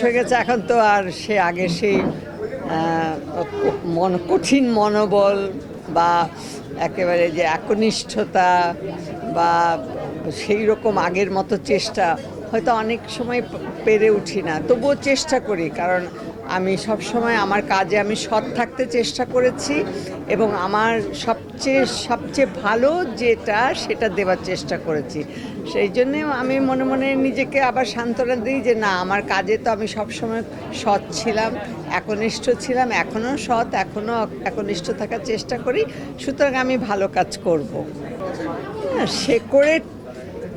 হয়ে গেছে এখন তো আর সে আগে সেই মন কঠিন মনোবল বা একেবারে যে একনিষ্ঠতা বা সেই রকম আগের মতো চেষ্টা হয়তো অনেক সময় পেরে উঠি না। তবুও চেষ্টা করি, কারণ আমি সব সময় আমার কাজে আমি সৎ থাকতে চেষ্টা করেছি এবং আমার সবচেয়ে সবচেয়ে ভালো যেটা সেটা দেওয়ার চেষ্টা করেছি। সেই জন্যে আমি মনে মনে নিজেকে আবার সান্ত্বনা দিই যে না আমার কাজে তো আমি সবসময় সৎ ছিলাম একনিষ্ঠ ছিলাম এখনও সৎ এখনও একনিষ্ঠ থাকার চেষ্টা করি সুতরাং আমি ভালো কাজ করব। হ্যাঁ, শেকড়ের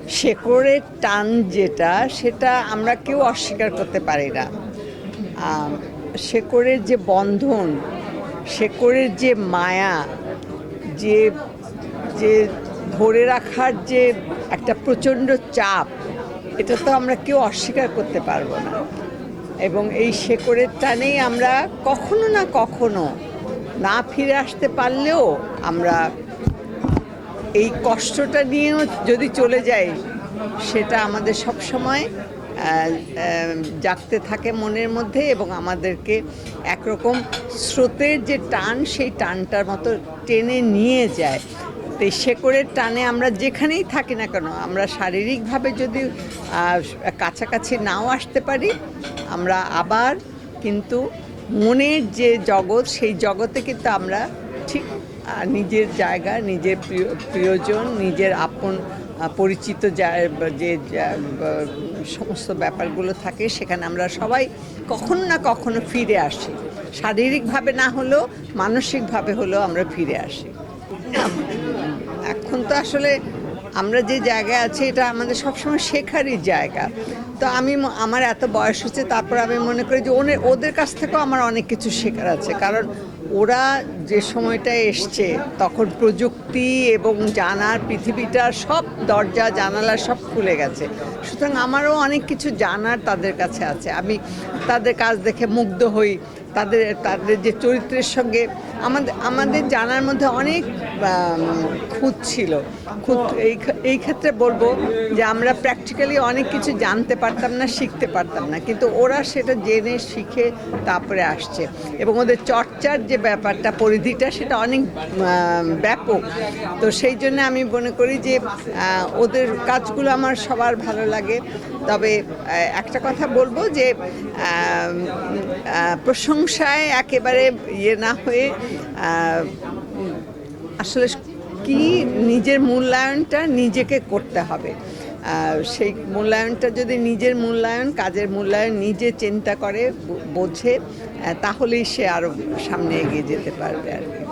শেকড়ের টান যেটা সেটা আমরা কেউ অস্বীকার করতে পারি না। শেকড়ের যে বন্ধন, শেকড়ের যে মায়া, যে যে ধরে রাখার যে একটা প্রচণ্ড চাপ, এটা তো আমরা কেউ অস্বীকার করতে পারব না। এবং এই শেকড়ের টানেই আমরা কখনো না কখনো না ফিরে আসতে পারলেও আমরা এই কষ্টটা নিয়েও যদি চলে যাই, সেটা আমাদের সব সময় জাগতে থাকে মনের মধ্যে এবং আমাদেরকে একরকম স্রোতের যে টান, সেই টানটার মতো টেনে নিয়ে যায়। তো শেকড়ের টানে আমরা যেখানেই থাকি না কেন, আমরা শারীরিকভাবে যদি কাছাকাছি নাও আসতে পারি, আমরা আবার কিন্তু মনের যে জগৎ, সেই জগতে কিন্তু আমরা ঠিক নিজের জায়গা, নিজের প্রিয়, প্রিয়জন, নিজের আপন পরিচিত যা, যে সমস্ত ব্যাপারগুলো থাকে, সেখানে আমরা সবাই কখনো না কখনো ফিরে আসি। শারীরিকভাবে না হলেও মানসিকভাবে হলেও আমরা ফিরে আসি। এখন তো আসলে আমরা যে জায়গায় আছি, এটা আমাদের সবসময় শেখারই জায়গা। তো আমি আমার এত বয়স হচ্ছে, তারপর আমি মনে করি যে ওদের কাছ থেকেও আমার অনেক কিছু শেখার আছে। কারণ ওরা যে সময়টা এসছে, তখন প্রযুক্তি এবং জানার পৃথিবীটা সব দরজা, জানালা সব খুলে গেছে। সুতরাং আমারও অনেক কিছু জানার তাদের কাছে আছে। আমি তাদের কাজ দেখে মুগ্ধ হই। তাদের তাদের যে চরিত্রের সঙ্গে আমাদের আমাদের জানার মধ্যে অনেক খুঁত ছিল। খুঁত এই এই ক্ষেত্রে বলব যে আমরা প্র্যাকটিক্যালি অনেক কিছু জানতে পারতাম না শিখতে পারতাম না। কিন্তু ওরা সেটা জেনে শিখে তারপরে আসছে। এবং ওদের চর্চার যে ব্যাপারটা পরিধিটা সেটা অনেক ব্যাপক। তো সেই জন্য আমি মনে করি যে ওদের কাজগুলো আমার সবার ভালো লাগে। তবে একটা কথা বলব যে আহ, প্রশংসায় একেবারে ইয়ে না হয়ে আসলে কি নিজের মূল্যায়নটা নিজেকে করতে হবে। সেই মূল্যায়নটা যদি নিজের মূল্যায়ন, কাজের মূল্যায়ন নিজে চিন্তা করে বোঝে তাহলেই সে আরও সামনে এগিয়ে যেতে পারবে আর কি।